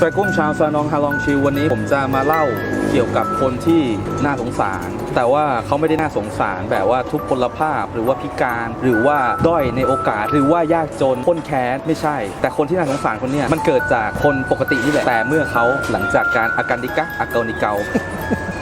แฟกุ้งชาวซานองฮาลองชิววันนี้ผมจะมาเล่าเกี่ยวกับคนที่น่าสงสาร แต่ว่าเขาไม่ได้น่าสงสารแบบว่าทุกพลภาพหรือว่าพิการ หรือว่าด้อยในโอกาส หรือว่ายากจนพ้นแค้นไม่ใช่ แต่คนที่น่าสงสารคนเนี้ยมันเกิดจากคนปกตินี่แหละแต่เมื่อเขาหลังจากการอาการดิกะอาการนิเกา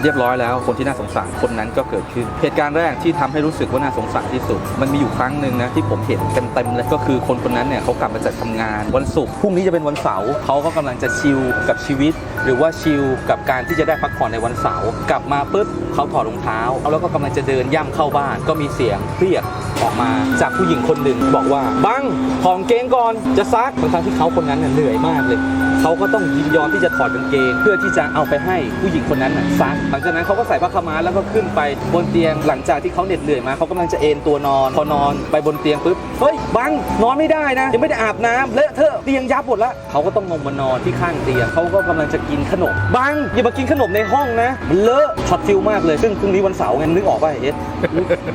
เรียบร้อยแล้วคนที่น่าสงสารคนนั้นก็เกิดขึ้น เหตุการณ์แรกที่ทำให้รู้สึกว่าน่าสงสารที่สุด มันมีอยู่ครั้งหนึ่งนะที่ผมเห็นเต็มๆเลยก็คือคนคนนั้นเนี่ยเขากลับมาจากทำงาน วันศุกร์พรุ่งนี้จะเป็นวันเสาร์เขาก็กำลังจะชิลกับชีวิต หรือว่าชิลกับการที่จะได้พักผ่อนในวันเสาร์กลับมาปุ๊บเขาถอดรองเท้าแล้วก็กำลังจะเดินย่ำเข้าบ้าน ก็มีเสียงเรียกออกมาจากผู้หญิงคนหนึ่งบอกว่าบังถองเกงก่อนจะซักทั้งที่เขาคนนั้นเหนื่อยมากเลยเขาก็ต้องยินยอมที่จะถอดกางเกง เพื่อที่จะเอาไปให้ผู้หญิงคนนั้นซักหลังจากนั้นเขาก็ใส่ผ้าขาวม้าแล้วก็ขึ้นไปบนเตียงหลังจากที่เขาเหน็ดเหนื่อยมาเขากำลังจะเอนตัวนอนพอนอนไปบนเตียงปุ๊บเฮ้ยบังนอนไม่ได้นะยังไม่ได้อาบน้ำเลอะเทอะเตียงยับหมดละเขาก็ต้องลงมานอนที่ข้างเตียงเขาก็กำลังจะกินขนมบังอย่ามากินขนมในห้องนะมันเลอะช็อตฟิลมากเลยซึ่งพรุ่งนี้วันเสาร์ไงนึกออกป่ะเอสโอ้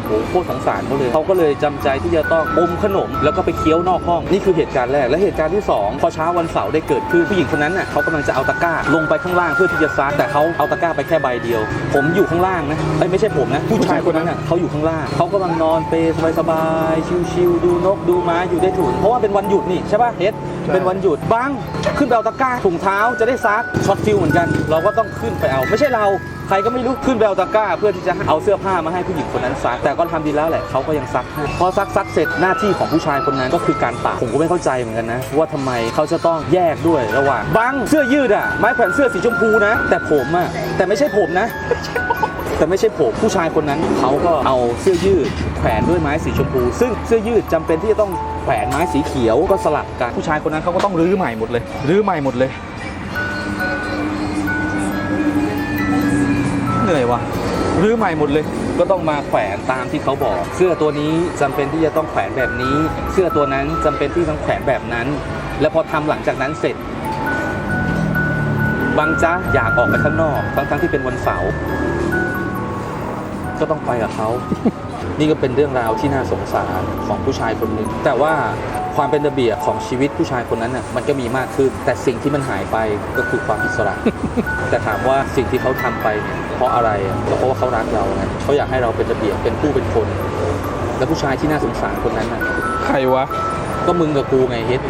โหโคตรสงสารเขาเลยเขาก็เลยจำใจที่จะต้องอมขนมแล้วก็ไปเคี้ยวนอกห้องนี่คือเหตุการณ์แรกและเหตุการณ์ที่สองพอเช้าวันเสาร์ได้เกิดขึ้นผู้หญิงคนนั้นน่ะเขากำลังจะเอาตะกร้าลงไปข้างล่างเพื่อที่จะซักแต่เขาเอาตะกร้าไปแค่ใบเดียว ผมอยู่ข้างล่างนะเอ้ยไม่ใช่ผมนะ ผู้ชายคนนั้นน่ะเขาอยู่ข้างล่างเขากำลังนอนเปรย์สบายๆชิวๆดูนกดูม้าอยู่ได้ถุนเพราะว่าเป็นวันหยุดนี่ใช่ป่ะเฮดเป็นวันหยุดบังขึ้นไปเอาตะกร้าถุงเท้าจะได้ซักช็อตฟิลเหมือนกัน เราก็ต้องขึ้นไปเอาไม่ใช่เราใครก็ไม่รู้ขึ้นไปเอาตะกร้า เพื่อที่จะเอาเสื้อผ้ามาให้ผู้หญิงคนนั้นซัก แต่ก็ทำดีแล้วแหละเขาก็ยังซักให้พอซักซักเสร็จหน้าที่ของผู้ชายคนนั้นก็คือการตากผมก็ไม่เข้าใจเหมือนกันนะ ว่าทำไมเขาจะต้องแยกด้วยระหว่างบังเสื้อยืดอะไม้แขวนเสื้อสีชมพูนะ แต่ผมอะแต่ไม่ใช่ผมนะแต่ไม่ใช่ผมผู้ชายคนนั้นเขาก็เอาเสื้อยืดแขวนด้วยไม้สีชมพู ซึ่งเสื้อยืดจำเป็นที่จะต้องแขวนไม้สีเขียวก็สลับกันผู้ชายคนนั้นเขาก็ต้องรื้อใหม่หมดเลย รื้อใหม่หมดเลย เหนื่อยว่ะรื้อใหม่หมดเลย ก็ต้องมาแขวนตามที่เขาบอก เสื้อตัวนี้จำเป็นที่จะต้องแขวนแบบนี้ เสื้อตัวนั้นจำเป็นที่ต้องแขวนแบบนั้น แล้วพอทำหลังจากนั้นเสร็จ บางจ้าอยากออกไปข้างนอกทั้งๆที่เป็นวันเสาร์ก็ต้องไปกับเขา นี่ก็เป็นเรื่องราวที่น่าสงสารของผู้ชายคนหนึ่ง แต่ว่าความเป็นระเบียบของชีวิตผู้ชายคนนั้นน่ะมันก็มีมากขึ้น แต่สิ่งที่มันหายไปก็คือความอิสระ แต่ถามว่าสิ่งที่เขาทำไปเนี่ย ราะอะไรอะก็เพราะว่าเขารักเราไงเขาอยากให้เราเป็นระเบียบเป็นผู้เป็นคน แล้วผู้ชายที่น่าสงสารคนนั้นน่ะใครวะ ก็มึงกับกูไงเฮ็ด